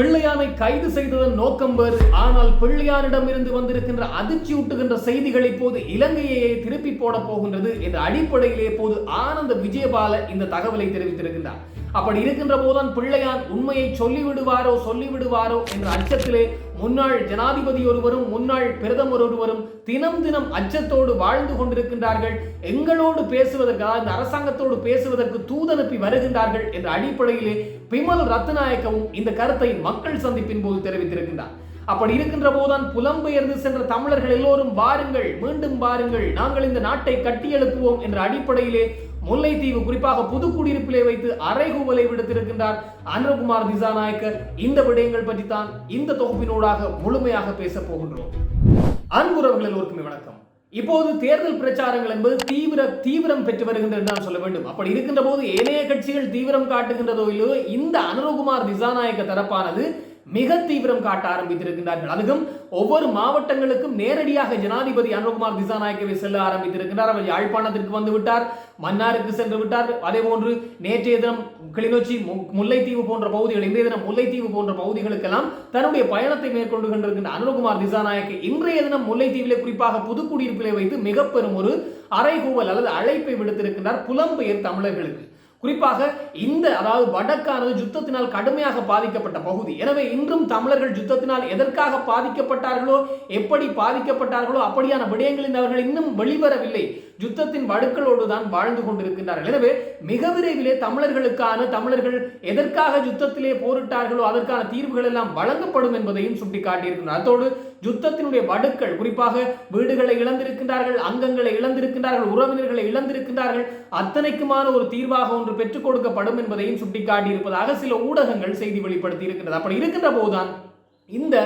பிள்ளையானை கைது செய்ததன் நோக்கம் வேறு. ஆனால் பிள்ளையானிடம் இருந்து வந்திருக்கின்ற அதிர்ச்சியூட்டுகின்ற செய்திகள் இப்போது இலங்கையை திருப்பி போட போகின்றது என்ற அடிப்படையிலே போது ஆனந்த விஜயபால இந்த தகவலை தெரிவித்திருக்கின்றார். அப்படி இருக்கின்ற போதுதான் பிள்ளையான் உண்மையை சொல்லிவிடுவாரோ சொல்லிவிடுவாரோ என்ற அச்சத்திலே முன்னாள் ஜனாதிபதி ஒருவரும் முன்னாள் பிரதமர் ஒருவரும் தினம் தினம் அச்சத்தோடு வாழ்ந்து கொண்டிருக்கின்றார்கள். எங்களோடு பேசுவதற்காக இந்த அரசாங்கத்தோடு பேசுவதற்கு தூதனுப்பி வருகின்றார்கள் என்ற அடிப்படையிலே பிமல் ரத்நாயக்கவும் இந்த கருத்தை மக்கள் சந்திப்பின் போது தெரிவித்திருக்கின்றார். அப்படி இருக்கின்ற போதுதான் புலம்பெயர்ந்து சென்ற தமிழர்கள் எல்லோரும் வாருங்கள் மீண்டும் வாருங்கள் நாங்கள் இந்த நாட்டை கட்டியெழுப்புவோம் என்ற அடிப்படையிலே முல்லைத்தீவு குறிப்பாக புது குடியிருப்பிலே வைத்து அறைகூவலை விடுத்திருக்கின்றார் அனுகுமார் திசாநாயக்கர். இந்த விடயங்கள் பற்றி தான் இந்த தொகுப்பினூடாக முழுமையாக பேச போகின்றோம். அன்புறவர்கள் எல்லோருக்குமே வணக்கம். இப்போது தேர்தல் பிரச்சாரங்கள் என்பது தீவிர தீவிரம் பெற்று வருகின்றது என்று சொல்ல வேண்டும். அப்படி இருக்கின்ற போது ஏனைய கட்சிகள் தீவிரம் காட்டுகின்றதோ இல்லையோ இந்த அனுரகுமார் திசாநாயக்க தரப்பானது மிக தீவிரம் காட்ட ஆரம்பித்திருக்கின்றார்கள். அதுவும் ஒவ்வொரு மாவட்டங்களுக்கும் நேரடியாக ஜனாதிபதி அனுகுமார் திசாநாயக்கவை செல்ல ஆரம்பித்திருக்கின்றார். அவர் யாழ்ப்பாணத்திற்கு வந்து விட்டார் மன்னாருக்கு சென்று விட்டார். அதே போன்று நேற்றைய தினம் கிளிநொச்சி மு- முல்லைத்தீவு போன்ற பகுதிகள் இன்றைய தினம் முல்லைத்தீவு போன்ற பகுதிகளுக்கெல்லாம் தன்னுடைய பயணத்தை மேற்கொண்டு கொண்டிருக்கின்ற அனுகுமார் திசாநாயக்க இன்றைய தினம் முல்லைத்தீவிலே குறிப்பாக புதுக்குடியிருப்பிலே வைத்து மிக பெரும் ஒரு அறைகூவல் அல்லது அழைப்பை விடுத்திருக்கின்றார் புலம்பெயர் தமிழர்களுக்கு. குறிப்பாக இந்த அதாவது வடக்கானது யுத்தத்தினால் கடுமையாக பாதிக்கப்பட்ட பகுதி. எனவே இன்றும் தமிழர்கள் யுத்தத்தினால் எதற்காக பாதிக்கப்பட்டார்களோ எப்படி பாதிக்கப்பட்டார்களோ அப்படியான விடயங்களில் அவர்கள் இன்னும் வெளிவரவில்லை. யுத்தத்தின் வடுக்களோடு தான் வாழ்ந்து கொண்டிருக்கின்றார்கள். எனவே மிக விரைவிலே தமிழர்களுக்கான தமிழர்கள் எதற்காக யுத்தத்திலே போரிட்டார்களோ அதற்கான தீர்வுகள் எல்லாம் வழங்கப்படும் என்பதையும் சுட்டிக்காட்டியிருக்கிறார். அதோடு யுத்தத்தினுடைய வடுக்கள் குறிப்பாக வீடுகளை இழந்திருக்கின்றார்கள் அங்கங்களை இழந்திருக்கின்றார்கள் உறவினர்களை இழந்திருக்கின்றார்கள் அத்தனைக்குமான ஒரு தீர்வாக ஒன்று பெற்றுக் கொடுக்கப்படும் என்பதையும் சுட்டிக்காட்டியிருப்பதாக சில ஊடகங்கள் செய்தி வெளிப்படுத்தி இருக்கின்றது அப்படி இருக்கின்ற போதுதான் இந்த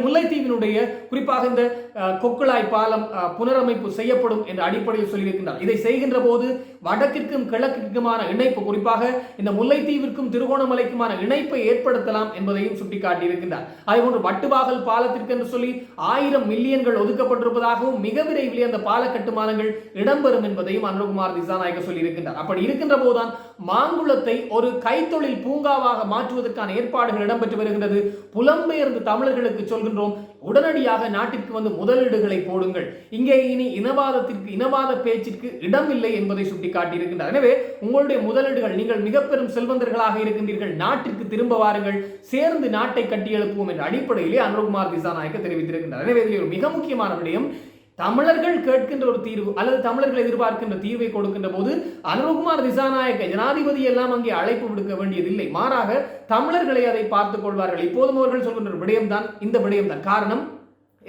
முல்லைத்தீவினுடைய குறிப்பாக இந்த அஹ், கொக்குளாய் பாலம் புனரமைப்பு செய்யப்படும் என்ற அடிப்படையில் சொல்லியிருக்கின்றார். இதை செய்கின்ற போது வடக்கிற்கும் கிழக்கிற்குமான இணைப்பு குறிப்பாக இந்த முல்லைத்தீவிற்கும் திருகோணமலைக்குமான இணைப்பை ஏற்படுத்தலாம் என்பதையும் சுட்டிக்காட்டியிருக்கின்றார். அதேபோன்று வட்டுவாகல் பாலத்திற்கு என்று சொல்லி ஆயிரம் மில்லியன்கள் ஒதுக்கப்பட்டிருப்பதாகவும் மிக விரைவில் அந்த பால கட்டுமானங்கள் இடம்பெறும் என்பதையும் அனுகுமார் திசாநாயகர் சொல்லியிருக்கின்றார். அப்படி இருக்கின்ற போதுதான் மாங்குளத்தை ஒரு கைத்தொழில் பூங்காவாக மாற்றுவதற்கான ஏற்பாடுகள் இடம்பெற்று வருகின்றது. புலம்பெயர்ந்து தமிழர்களுக்கு சொல்கின்றோம் உடனடியாக நாட்டிற்கு வந்து முதலீடுகளை போடுங்கள். இங்கே இனி இனவாதத்திற்கு இனவாத பேச்சிற்கு இடம் இல்லை என்பதை சுட்டிக்காட்டியிருக்கின்றார். எனவே உங்களுடைய முதலீடுகள் நீங்கள் மிக பெரும் செல்வந்தர்களாக இருக்கின்றீர்கள் நாட்டிற்கு திரும்ப வாருங்கள் சேர்ந்து நாட்டை கட்டியெழுப்புவோம் என்ற அடிப்படையிலே அனுகுமார் திசாநாயக்க தெரிவித்திருக்கின்றார். எனவே இதில் ஒரு மிக முக்கியமான விடயம் தமிழர்கள் கேட்கின்ற ஒரு தீர்வு அல்லது தமிழர்கள் எதிர்பார்க்கின்ற தீர்வை கொடுக்கின்ற போது அனுகுமார் திசாநாயக்க ஜனாதிபதி எல்லாம் அங்கே அழைப்பு விடுக்க வேண்டியதில்லை. மாறாக தமிழர்களை அதை பார்த்துக் கொள்வார்கள். இப்போதும் அவர்கள் சொல்கின்ற விடயம்தான். இந்த விடயம்தான். காரணம்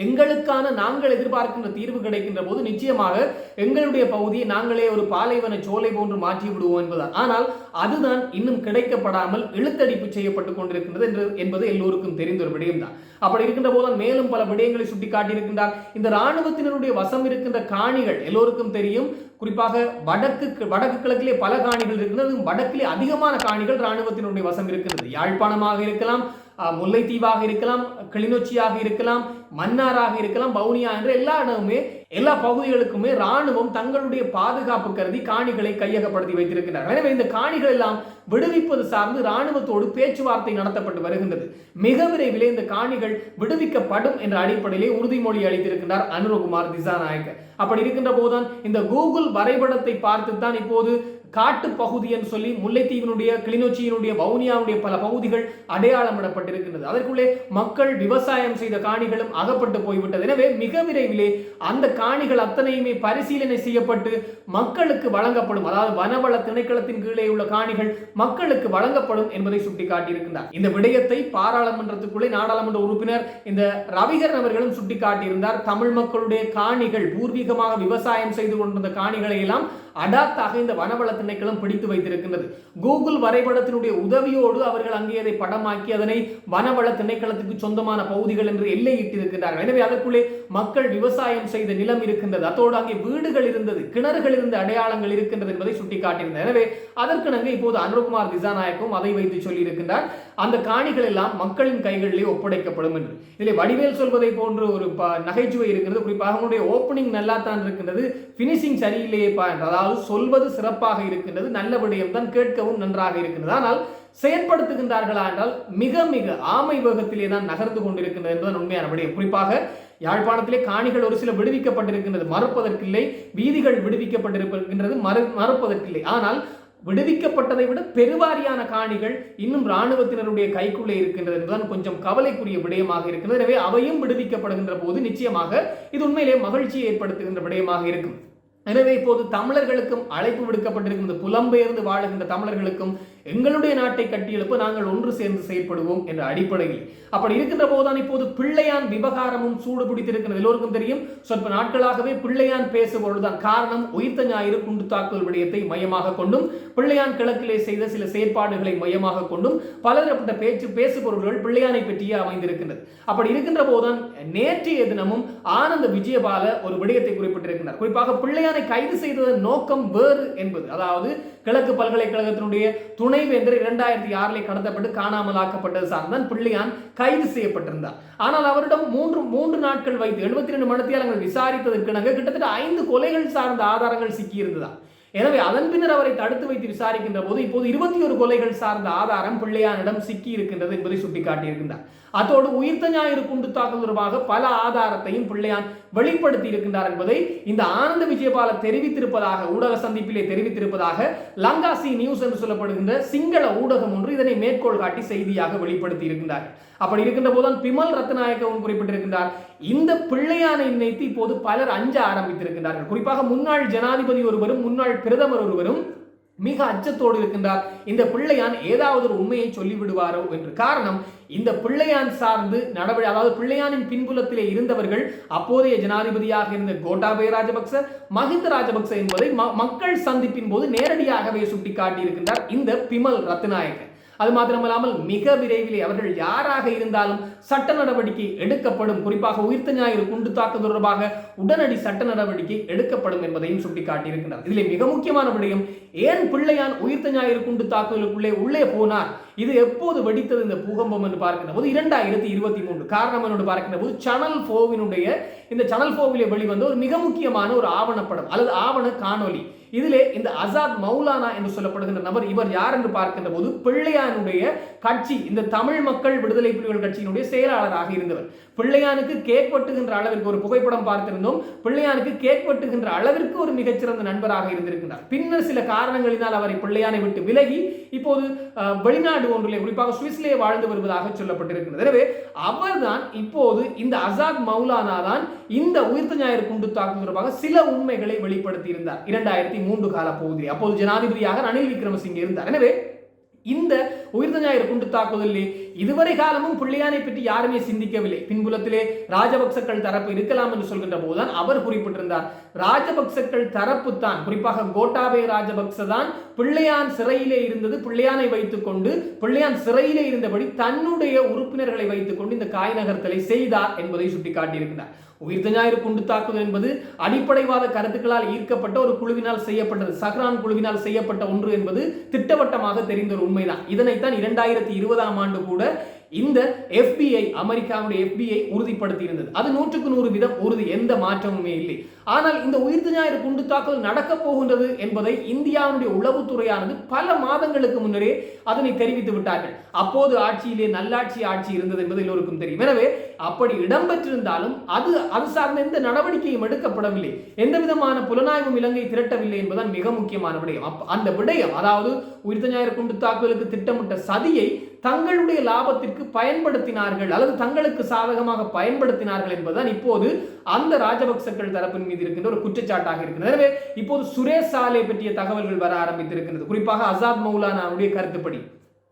எங்களுக்கான நாங்கள் எதிர்பார்க்கின்ற தீர்வு கிடைக்கின்ற போது நிச்சயமாக எங்களுடைய பகுதியை நாங்களே ஒரு பாலைவன சோலை போன்று மாற்றி விடுவோம் என்பதால் ஆனால் அதுதான் இன்னும் கிடைக்கப்படாமல் இழுத்தடிப்பு செய்யப்பட்டு கொண்டிருக்கின்றது என்று என்பது எல்லோருக்கும் தெரிந்த ஒரு விடயம்தான். அப்படி இருக்கின்ற போதுதான் மேலும் பல விடயங்களை சுட்டிக்காட்டியிருக்கின்றார். இந்த ராணுவத்தினருடைய வசம் இருக்கின்ற காணிகள் எல்லோருக்கும் தெரியும். குறிப்பாக வடக்கு வடக்கு கிழக்கிலே பல காணிகள் இருக்கின்றது வடக்கிலே அதிகமான காணிகள் இராணுவத்தினுடைய வசம் இருக்கின்றது. யாழ்ப்பாணமாக இருக்கலாம் முல்லைத்தீவாக இருக்கலாம் கிளிநொச்சியாக இருக்கலாம் மன்னாராக இருக்கலாம் வவுனியா என்ற எல்லா இடமுமே எல்லா பகுதிகளுக்குமே ராணுவம் தங்களுடைய பாதுகாப்பு கருதி காணிகளை கையகப்படுத்தி வைத்திருக்கிறார்கள். எனவே இந்த காணிகள் எல்லாம் விடுவிப்பது சார்ந்து ராணுவத்தோடு பேச்சுவார்த்தை நடத்தப்பட்டு வருகின்றது. மிக விரைவிலே இந்த காணிகள் விடுவிக்கப்படும் என்ற அடிப்படையிலே உறுதிமொழி அளித்திருக்கின்றார் அனுரகுமார் திசாநாயக்கர். அப்படி இருக்கின்ற போதுதான் இந்த கூகுள் வரைபடத்தை பார்த்து தான் இப்போது காட்டு பகுதி என்று சொல்லி முல்லைத்தீவினுடைய கிளிநொச்சியினுடைய வவுனியாவுடைய பல பகுதிகள் அடையாளமிடப்பட்டிருக்கின்றது. அதற்குள்ளே மக்கள் விவசாயம் செய்த காணிகளும் அகப்பட்டு போய்விட்டது. எனவே மிக விரைவிலே அந்த காணிகள் அத்தனையுமே பரிசீலனை செய்யப்பட்டு மக்களுக்கு வழங்கப்படும் அதாவது வனவள திணைக்களத்தின் கீழே உள்ள காணிகள் மக்களுக்கு வழங்கப்படும் என்பதை சுட்டிக்காட்டியிருக்கின்றார். இந்த விடயத்தை பாராளுமன்றத்துக்குள்ளே நாடாளுமன்ற உறுப்பினர் இந்த ரவிகரன் அவர்களும் சுட்டிக்காட்டியிருந்தார். தமிழ் மக்களுடைய காணிகள் பூர்வீகமாக விவசாயம் செய்து கொண்டிருந்த காணிகளை எல்லாம் அடாத்தாக இந்த வனவள திணைக்களம் பிடித்து வைத்திருக்கின்றது. கூகுள் வரைபடத்தினுடைய உதவியோடு அவர்கள் அங்கே அதை படமாக்கி அதனை வனவள திணைக்களத்துக்கு சொந்தமான பகுதிகள் என்று எல்லையிட்டிருக்கிறார்கள் எனவே அதற்குள்ளே மக்கள் விவசாயம் செய்த நிலம் இருக்கின்றது. அதோடு அங்கே வீடுகள் இருந்தது கிணறுகள் இருந்த அடையாளங்கள் இருக்கின்றது என்பதை சுட்டிக்காட்டியிருந்தது எனவே அதற்கு நாங்கள் இப்போது அனுகுமார் திசாநாயக்கும் அதை வைத்து சொல்லியிருக்கின்றார். அந்த காணிகள் எல்லாம் மக்களின் கைகளிலே ஒப்படைக்கப்படும் என்று. இதில் வடிவேல் சொல்வதை போன்ற ஒரு ப நகைச்சுவை இருக்கிறது. குறிப்பாக அவனுடைய ஓப்பனிங் நல்லா தான் இருக்கின்றது. ஃபினிஷிங் சரியில்லையே பா அதாவது சொல்வது சிறப்பாக இருக்கின்றது. நல்ல விடயம் தான் கேட்கவும் நன்றாக இருக்கின்றது. ஆனால் செயற்படுத்துகின்றார்களா என்றால் மிக மிக ஆமை வேகத்திலே தான் நகர்ந்து கொண்டிருக்கின்றது என்பதன் உண்மையான விடயம். குறிப்பாக யாழ்ப்பாணத்திலே காணிகள் ஒரு சில விடுவிக்கப்பட்டிருக்கின்றது. மறுப்பதற்கில்லை. வீதிகள் விடுவிக்கப்பட்டிருக்கின்றது. மறு மறுப்பதற்கில்லை. ஆனால் விடுவிக்கப்பட்டதை விட பெருவாரியான காணிகள் இன்னும் இராணுவத்தினருடைய கைக்குள்ளே இருக்கின்றது என்பதுதான் கொஞ்சம் கவலைக்குரிய விடயமாக இருக்கிறது எனவே அவையும் விடுவிக்கப்படுகின்ற போது நிச்சயமாக இது உண்மையிலே மகிழ்ச்சியை ஏற்படுத்துகின்ற விடயமாக இருக்கும். எனவே இப்போது தமிழர்களுக்கும் அழைப்பு விடுக்கப்பட்டிருக்கின்ற புலம்பெயர்ந்து வாழுகின்ற தமிழர்களுக்கும் எங்களுடைய நாட்டை கட்டியெழுப்ப நாங்கள் ஒன்று சேர்ந்து செயற்படுவோம் என்ற அடிப்படையில். அப்படி இருக்கின்ற போதுதான் இப்போது பிள்ளையான் விவகாரமும் சூடு பிடித்திருக்கிறது எல்லோருக்கும் தெரியும் சொற்ப நாட்களாகவே பிள்ளையான் பேசுபொழுதுதான் காரணம் உயிர்த்த ஞாயிறு குண்டு தாக்குதல் விடயத்தை மையமாக கொண்டும் பிள்ளையான் கிழக்கிலே செய்த சில செயற்பாடுகளை மையமாக கொண்டும் பலதரப்பட்ட பேச்சு பேசுபொருள்கள் பிள்ளையானை பற்றியே அமைந்திருக்கின்றது. அப்படி இருக்கின்ற போதுதான் நேற்றைய தினமும் ஆனந்த விஜயபால ஒரு விடயத்தை குறிப்பிட்டிருக்கிறார் குறிப்பாக பிள்ளையானை கைது செய்ததன் நோக்கம் வேறு என்பது. அதாவது கிழக்கு பல்கலைக்கழகத்தினுடைய துணை துணைவேந்தர் இரண்டாயிரத்தி ஆறிலே கடத்தப்பட்டு காணாமல் ஆக்கப்பட்டது சார்ந்தான் பிள்ளையான் கைது செய்யப்பட்டிருந்தார். ஆனால் அவரிடம் மூன்று மூன்று நாட்கள் வைத்து எழுபத்தி ரெண்டு மணித்தியாலங்கள் விசாரித்ததற்கு கிட்டத்தட்ட ஐந்து கொலைகள் சார்ந்த ஆதாரங்கள் சிக்கியிருந்ததா எனவே அதன் பின்னர் அவரை தடுத்து வைத்து விசாரிக்கின்ற போது இப்போது இருபத்தி ஒரு கொலைகள் சார்ந்த ஆதாரம் பிள்ளையானிடம் சிக்கி இருக்கின்றது என்பதை சுட்டிக்காட்டியிருக்கின்றார். அதோடு உயிர்த்த ஞாயிறு குண்டு தாக்குதல் தொடர்பாக பல ஆதாரத்தையும் பிள்ளையான் வெளிப்படுத்தி இருக்கின்றார் என்பதை இந்த ஆனந்த விஜயபால தெரிவித்திருப்பதாக ஊடக சந்திப்பிலே தெரிவித்திருப்பதாக லங்காசி நியூஸ் என்று சொல்லப்படுகின்ற சிங்கள ஊடகம் ஒன்று இதனை மேற்கோள் காட்டி செய்தியாக வெளிப்படுத்தி இருக்கின்றார். அப்படி இருக்கின்ற போதுதான் பிமல் ரத்நாயக்கவும் குறிப்பிட்டிருக்கின்றார். இந்த பிள்ளையானை நினைத்து இப்போது பலர் அஞ்ச ஆரம்பித்திருக்கின்றார்கள். குறிப்பாக முன்னாள் ஜனாதிபதி ஒருவரும் முன்னாள் பிரதமர் ஒருவரும் மிக அச்சத்தோடு இருக்கின்றார். இந்த பிள்ளையான் ஏதாவது ஒரு உண்மையை சொல்லிவிடுவாரோ என்று. காரணம் இந்த பிள்ளையான் சார்ந்து நடவடிக்கை அதாவது பிள்ளையானின் பின்புலத்திலே இருந்தவர்கள் அப்போதைய ஜனாதிபதியாக இருந்த கோட்டாபய ராஜபக்ச மஹிந்த ராஜபக்ச என்பதை மக்கள் சந்திப்பின் போது நேரடியாகவே சுட்டிக்காட்டியிருக்கின்றார் இந்த பிமல் ரத்நாயகன் அது மாத்திரமல்லாமல் மிக விரைவில் அவர்கள் யாராக இருந்தாலும் சட்ட நடவடிக்கை எடுக்கப்படும். குறிப்பாக உயிர்த்த ஞாயிறு குண்டு தாக்கு தொடர்பாக உடனடி சட்ட நடவடிக்கை எடுக்கப்படும் என்பதையும் சுட்டிக்காட்டியிருக்கிறார். இதில் மிக முக்கியமான விடயம் ஏன் பிள்ளையான் உயிர்த்த ஞாயிறு குண்டு தாக்குதலுக்குள்ளே உள்ளே போனார்? இது எப்போது வெடித்தது இந்த பூகம்பம் என்று பார்க்கின்ற போது இரண்டாயிரத்தி இருபத்தி மூன்று. காரணம் என்று பார்க்கின்ற போது சனல் போவினுடைய இந்த சனல் போவிலே வெளிவந்த ஒரு மிக முக்கியமான ஒரு ஆவணப்படம் அல்லது ஆவண காணொலி இதிலே இந்த அசாத் மௌலானா என்று சொல்லப்படுகின்ற நபர் இவர் யார் என்று பார்க்கின்ற போது பிள்ளையானுடைய கட்சி இந்த தமிழ் மக்கள் விடுதலை புலிகள் கட்சியினுடைய செயலாளராக இருந்தவர். பிள்ளையானுக்கு கேக் வெட்டுகின்ற அளவிற்கு ஒரு புகைப்படம் பார்த்திருந்தோம். பிள்ளையானுக்கு கேக் வெட்டுகின்ற அளவிற்கு ஒரு மிகச்சிறந்த நண்பராக இருந்திருக்கிறார் பின்னர் சில காரணங்களினால் அவரை பிள்ளையானை விட்டு விலகி இப்போது வெளிநாடு ஒன்றிலே குறிப்பாக சுவிஸ்லே வாழ்ந்து வருவதாக சொல்லப்பட்டிருக்கிறது. எனவே அவர்தான் இப்போது இந்த அசாத் மௌலானா தான் இந்த உயிர்த்த ஞாயிறு குண்டு தாக்குதல் தொடர்பாக சில உண்மைகளை வெளிப்படுத்தி இருந்தார் இரண்டாயிரத்தி மூன்று கால பகுதியில். அப்போது ஜனாதிபதியாக ரணில் விக்ரமசிங்கே இருந்தார். எனவே இந்த உயிர்த்த ஞாயிறு குண்டு தாக்குதலில் இதுவரை காலமும் பிள்ளையானை பற்றி யாருமே சிந்திக்கவில்லை. பின்புலத்திலே ராஜபக்சக்கள் தரப்பு இருக்கலாம் என்று சொல்கின்ற போதுதான் அவர் குறிப்பிட்டிருந்தார். ராஜபக்சக்கள் தரப்பு தான் குறிப்பாக கோட்டாபய ராஜபக்ச தான் பிள்ளையான் சிறையிலே இருந்தது பிள்ளையானை வைத்துக் கொண்டு பிள்ளையான் சிறையிலே இருந்தபடி தன்னுடைய உறுப்பினர்களை வைத்துக் கொண்டு இந்த காய் நகர்த்தலை செய்தார் என்பதை சுட்டிக்காட்டியிருக்கிறார். உயிர்த்த ஞாயிறு குண்டு தாக்குதல் என்பது அடிப்படைவாத கருத்துக்களால் ஈர்க்கப்பட்ட ஒரு குழுவினால் செய்யப்பட்டது. சஹ்ரான் குழுவினால் செய்யப்பட்ட ஒன்று என்பது திட்டவட்டமாக தெரிந்த ஒரு உண்மைதான். இதனைத்தான் இரண்டாயிரத்தி இருபதாம் ஆண்டு கூட இந்த எஃபிஐ அமெரிக்காவுடைய எஃபிஐ உறுதிப்படுத்தி இருந்தது அது நூற்றுக்கு நூறு வீதம் உறுதி எந்த மாற்றமுமே இல்லை. ஆனால் இந்த உயிர்த்து ஞாயிறு குண்டு தாக்கல் நடக்க போகின்றது என்பதை இந்தியாவுடைய உளவுத்துறையானது பல மாதங்களுக்கு முன்னரே அதனை தெரிவித்து விட்டார்கள். அப்போது ஆட்சியிலே நல்லாட்சி ஆட்சி இருந்தது என்பது எல்லோருக்கும் தெரியும். எனவே அப்படி இடம்பெற்றிருந்தாலும் அது அது சார்ந்த எந்த நடவடிக்கையும் எடுக்கப்படவில்லை. எந்த விதமான புலனாய்வும் இலங்கை திரட்டவில்லை என்பதுதான் மிக முக்கியமான விடயம். அந்த விடயம் அதாவது உயிர்த்த ஞாயிறு குண்டு தாக்குதலுக்கு திட்டமிட்ட சதியை தங்களுடைய லாபத்திற்கு பயன்படுத்தினார்கள் அல்லது தங்களுக்கு சாதகமாக பயன்படுத்தினார்கள் என்பதுதான் இப்போது அந்த ராஜபக்சர்கள் தரப்பின் மீது இருக்கின்ற ஒரு குற்றச்சாட்டாக இருக்கிறது எனவே இப்போது சுரேஷ் சாலை பற்றிய தகவல்கள் வர ஆரம்பித்திருக்கிறது குறிப்பாக அசாத் மௌலானாவுடைய கருத்துப்படி.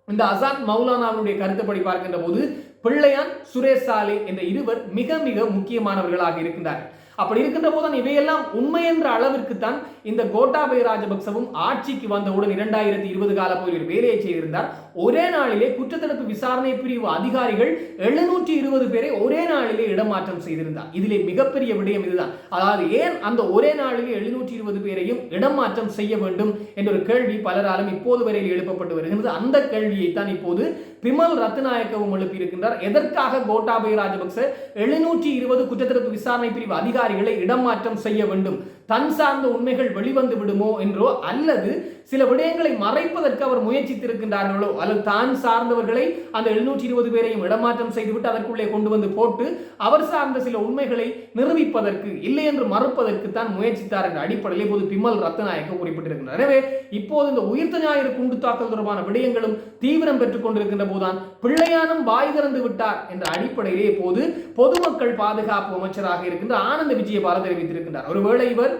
இந்த அசாத் மௌலானாவுடைய கருத்துப்படி பார்க்கின்ற போது பிள்ளையான் சுரேஷ் சாலை என்ற இருவர் மிக மிக முக்கியமானவர்களாக இருக்கின்றார்கள் அப்படி இருக்கின்ற போதுதான் இவையெல்லாம் உண்மை என்ற அளவிற்கு தான் இந்த கோட்டாபய ராஜபக்சவும் ஆட்சிக்கு வந்தவுடன் இரண்டாயிரத்தி இருபது கால பகுதியில் வேலையை செய்திருந்தார். ஒரே நாளிலே குற்றத்தடுப்பு விசாரணை பிரிவு அதிகாரிகள் எழுநூற்றி இருபது பேரை ஒரே நாளிலே இடமாற்றம் செய்திருந்தார். இதிலே மிகப்பெரிய விடயம் இதுதான். அதாவது ஏன் அந்த ஒரே நாளிலே எழுநூற்றி இருபது பேரையும் இடமாற்றம் செய்ய வேண்டும் என்ற ஒரு கேள்வி பலராலும் இப்போது வரையில் எழுப்பப்பட்டு வருகிறது அந்த கேள்வியை தான் இப்போது பிமல் ரத்நாயக்கவும் எழுப்பியிருக்கின்றார். எதற்காக கோட்டாபய ராஜபக்ச எழுநூற்றி இருபது குற்றத்தடுப்பு விசாரணை பிரிவு அதிகாரிகளை இடமாற்றம் செய்ய வேண்டும்? தன் சார்ந்த உண்மைகள் வெளிவந்து விடுமோ என்றோ அல்லது சில விடயங்களை மறைப்பதற்கு அவர் முயற்சித்திருக்கின்றார்களோ அல்லது தான் சார்ந்தவர்களை அந்த எழுநூற்றி இருபது பேரையும் இடமாற்றம் செய்துவிட்டு அதற்குள்ளே கொண்டு வந்து போட்டு அவர் சார்ந்த சில உண்மைகளை நிரூபிப்பதற்கு இல்லை என்று மறுப்பதற்கு தான் முயற்சித்தார் என்ற அடிப்படையில் இப்போது பிமல் ரத்நாயக்க குறிப்பிட்டிருக்கின்றார். எனவே இப்போது இந்த உயிர்த்த ஞாயிறு குண்டு தாக்கல் தொடர்பான விடயங்களும் தீவிரம் பெற்றுக் கொண்டிருக்கின்ற போதுதான் பிள்ளையானும் வாய் திறந்து விட்டார் என்ற அடிப்படையிலே இப்போது பொதுமக்கள் பாதுகாப்பு அமைச்சராக இருக்கின்ற ஆனந்த விஜயபால தெரிவித்திருக்கின்றார். ஒருவேளை இவர்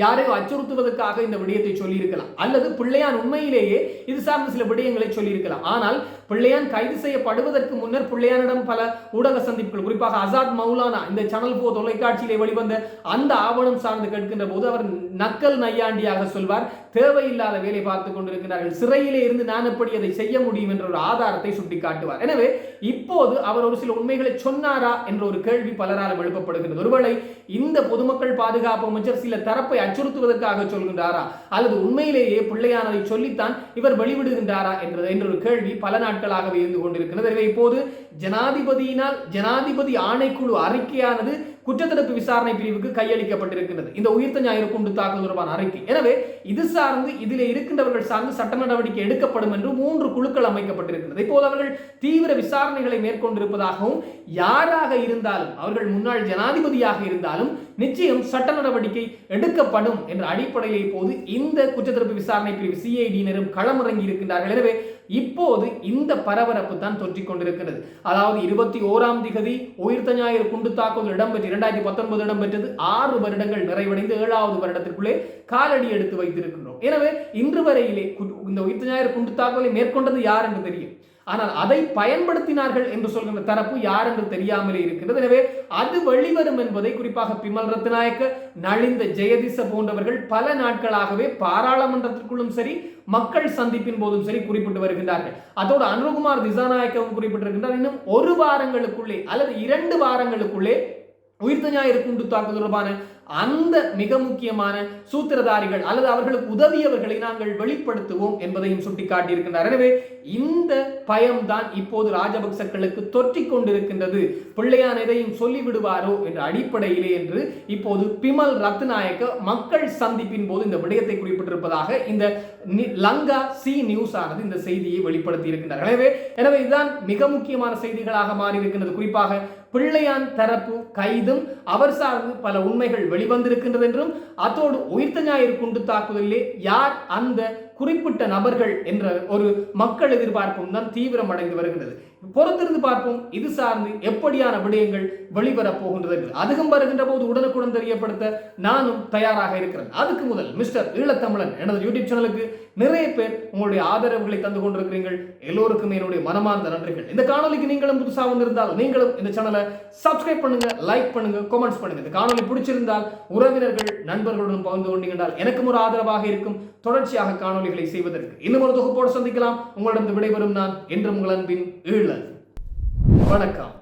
யாரையோ அச்சுறுத்துவதற்காக இந்த விடயத்தை சொல்லியிருக்கலாம். அல்லது பிள்ளையான் உண்மையிலேயே இது சார்ந்த சில விடயங்களை சொல்லியிருக்கலாம். ஆனால் பிள்ளையான் கைது செய்யப்படுவதற்கு முன்னர் பிள்ளையானிடம் பல ஊடக சந்திப்புகள் குறிப்பாக அசாத் மௌலானா இந்த சேனல் போ தொலைக்காட்சியிலே வெளிவந்த அந்த ஆவணம் சார்ந்து கேட்கின்ற போது அவர் நக்கல் நையாண்டியாக சொல்வார். தேவையில்லாத வேலை பார்த்து கொண்டிருக்கிறார்கள். சிறையிலே இருந்து நான் எப்படி அதை செய்ய முடியும் என்ற ஒரு ஆதாரத்தை சுட்டிக்காட்டுவார். எனவே இப்போது அவர் ஒரு சில உண்மைகளை சொன்னாரா என்ற ஒரு கேள்வி பலராலும் எழுப்பப்படுகிறது ஒருவேளை இந்த பொதுமக்கள் பாதுகாப்பு அமைச்சர் சில தரப்பை அச்சுறுத்துவதற்காக சொல்கின்றாரா? அல்லது உண்மையிலேயே பிள்ளையானதை சொல்லித்தான் இவர் வெளிவிடுகின்றாரா என்றது என்ற ஒரு கேள்வி பல நாட்களாகவே இருந்து கொண்டிருக்கிறது. எனவே இப்போது ஜனாதிபதியினால் ஜனாதிபதி ஆணைக்குழு அறிக்கையானது குற்றத்தடுப்பு விசாரணை பிரிவுக்கு கையளிக்கப்பட்டிருக்கிறது இந்த உயிர்த்த ஞாயிறு குண்டு தாக்குதல் தொடர்பான அறிக்கை. எனவே இது சார்ந்து இதில் இருக்கின்றவர்கள் சார்ந்து சட்ட நடவடிக்கை எடுக்கப்படும் என்று மூன்று குழுக்கள் அமைக்கப்பட்டிருக்கிறது இப்போது அவர்கள் தீவிர விசாரணைகளை மேற்கொண்டிருப்பதாகவும் யாராக இருந்தாலும் அவர்கள் முன்னாள் ஜனாதிபதியாக இருந்தாலும் நிச்சயம் சட்ட நடவடிக்கை எடுக்கப்படும் என்ற அடிப்படையில் இப்போது இந்த குற்றத்தடுப்பு விசாரணை பிரிவு சிஐடியினரும் களமிறங்கி இருக்கின்றார்கள் எனவே இப்போது இந்த பரபரப்பு தான் தொற்றிக் கொண்டிருக்கிறது. அதாவது இருபத்தி ஓராம் திகதி உயிர்த்த ஞாயிறு குண்டு தாக்குதல் இடம்பெற்று இரண்டாயிரத்தி பத்தொன்பது இடம்பெற்றது. ஆறு வருடங்கள் நிறைவடைந்து ஏழாவது வருடத்திற்குள்ளே காலடி எடுத்து வைத்திருக்கின்றோம். எனவே இன்று வரையிலே கு- இந்த உயிர்த்த ஞாயிறு குண்டு தாக்குதலை மேற்கொண்டது யார் என்று தெரியும். ஆனால் அதை பயன்படுத்தினார்கள் என்று சொல்கின்ற தரப்பு யார் என்று தெரியாமலே இருக்கிறது எனவே அது வெளிவரும் என்பதை குறிப்பாக பிமல் ரத்நாயக்க நளிந்த ஜெயதிச போன்றவர்கள் பல நாட்களாகவே பாராளுமன்றத்திற்குள்ளும் சரி மக்கள் சந்திப்பின் போதும் சரி குறிப்பிட்டு வருகின்றார்கள். அதோடு அனுகுமார் திசாநாயக்கவும் குறிப்பிட்டிருக்கின்றார். இன்னும் ஒரு வாரங்களுக்குள்ளே அல்லது இரண்டு வாரங்களுக்குள்ளே உயிர்த்த ஞாயிறு குண்டு தாக்குதல் தொடர்பான அந்த மிக முக்கியமான சூத்திரதாரிகள் அல்லது அவர்களுக்கு உதவியவர்களை நாங்கள் வெளிப்படுத்துவோம் என்பதையும் சுட்டிக்காட்டியிருக்கின்றார். எனவே இந்த பயம்தான் இப்போது ராஜபக்சக்களுக்கு தொற்றிக் கொண்டிருக்கின்றது. பிள்ளையான் எதையும் சொல்லிவிடுவாரோ என்ற அடிப்படையிலே என்று இப்போது பிமல் ரத்நாயக்க மக்கள் சந்திப்பின் போது இந்த விடயத்தை குறிப்பிட்டிருப்பதாக இந்த லங்கா சி நியூஸ் ஆனது இந்த செய்தியை வெளிப்படுத்தி இருக்கின்றார் எனவே எனவே இதுதான் மிக முக்கியமான செய்திகளாக மாறி இருக்கின்றது குறிப்பாக பிள்ளையான் தரப்பு கைதும் அவர் சார்ந்து பல உண்மைகள் வெளிவந்திருக்கின்றது என்றும் அத்தோடு உயிர்த்த ஞாயிறு குண்டு தாக்குதலிலே யார் அந்த குறிப்பிட்ட நபர்கள் என்ற ஒரு மக்கள் எதிர்பார்ப்பும் தான் தீவிரம் அடைந்து வருகிறது பொறுத்திருந்து பார்ப்போம் இது சார்ந்து எப்படியான விடயங்கள் வெளிவரப் போகின்றது என்று வருகின்ற போது உடனுக்குடன் தெரியப்படுத்த நானும் தயாராக இருக்கிறேன். அதுக்கு முதல் மிஸ்டர் ஈழத்தமிழன் எனது யூடியூப் சேனலுக்கு நிறைய பேர் உங்களுடைய ஆதரவுகளை தந்து கொண்டிருக்கிறீர்கள். எல்லோருக்குமே என்னுடைய மனமார்ந்த நன்றிகள். இந்த காணொலிக்கு நீங்களும் புதுசாக வந்திருந்தால் நீங்களும் இந்த சேனலை சப்ஸ்கிரைப் பண்ணுங்க லைக் பண்ணுங்க கமெண்ட்ஸ் பண்ணுங்க. இந்த காணொலி பிடிச்சிருந்தால் உறவினர்கள் நண்பர்களுடன் பகிர்ந்து கொண்டீங்கன்றால் எனக்கும் ஒரு ஆதரவாக இருக்கும். தொடர்ச்சியாக காணொளிகளை செய்வதற்கு. இன்னும் ஒரு தொகுப்போடு சந்திக்கலாம். உங்களிடம் விடைபெறும் நான் என்றும் உங்கள் அன்பின் ஈழன் வணக்கம்.